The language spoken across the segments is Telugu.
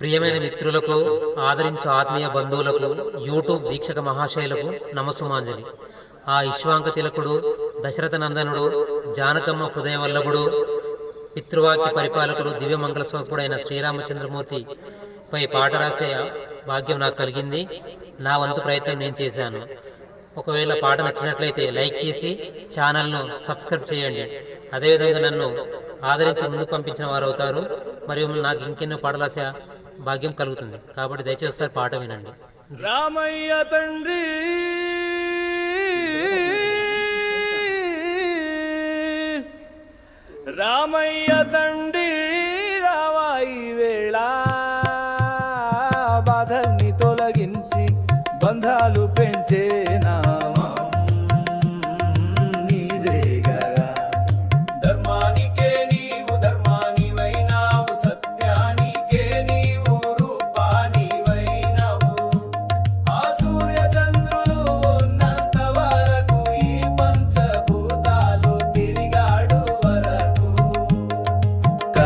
ప్రియమైన మిత్రులకు ఆదరించు ఆత్మీయ బంధువులకు యూట్యూబ్ వీక్షక మహాశైలకు నమస్సుమాంజలి. ఆ ఇశ్వాంక తిలకుడు దశరథ నందనుడు జానకమ్మ హృదయవల్లభుడు పితృవాక్య పరిపాలకుడు దివ్యమంగళ స్వరూపుడైన శ్రీరామచంద్రమూర్తి పై పాట రాసే భాగ్యం నాకు కలిగింది. నా వంతు ప్రయత్నం నేను చేశాను. ఒకవేళ పాట నచ్చినట్లయితే లైక్ చేసి ఛానల్ను సబ్స్క్రైబ్ చేయండి. అదేవిధంగా నన్ను ఆదరించి ముందుకు పంపించిన వారు అవుతారు మరియు నాకు ఇంకెన్నో పాటలు భాగ్యం కలుగుతుంది. కాబట్టి దయచేసి ఒకసారి పాట వినండి. రామయ్య తండ్రి రామయ్య తండ్రి రావాయి వేళ. బాధల్ని తొలగించి బంధాలు పెంచేనా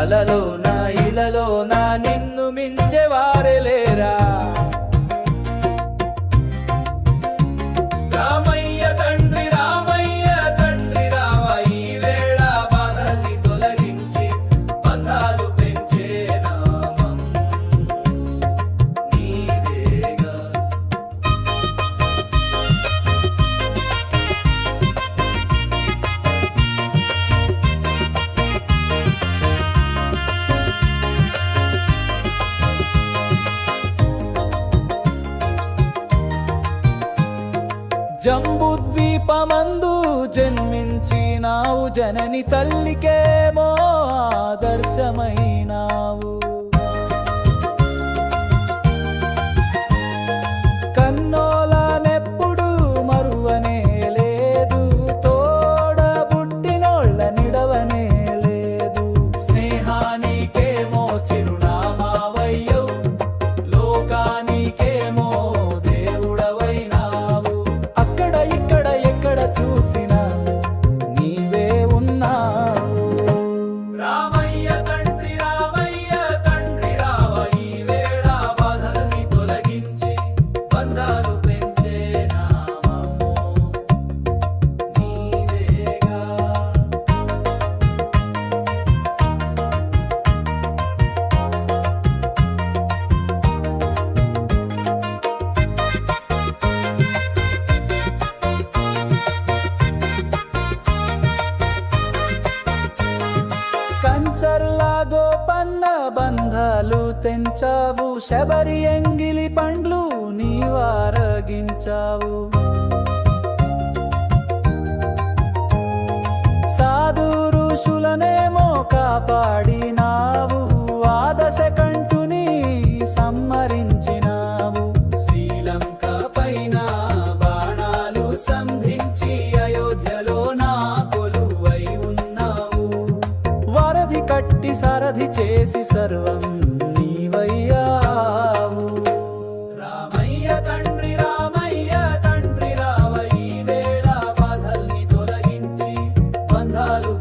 కలలో నా ఇలలో నా నిన్ను మించేవారే లేరా? జంబుద్వీపమందు జన్మించినావు. జనని తల్లికేమో ఆదర్శమైనావు. తెంచావు శబరి ఎంగిలి పండ్లు నీవారగించావు. సాధు ఋషులనేమో కాపాడినావు ఆదశ కంటుని సంహరించినావు. శ్రీలంక పైన బాణాలు సం raro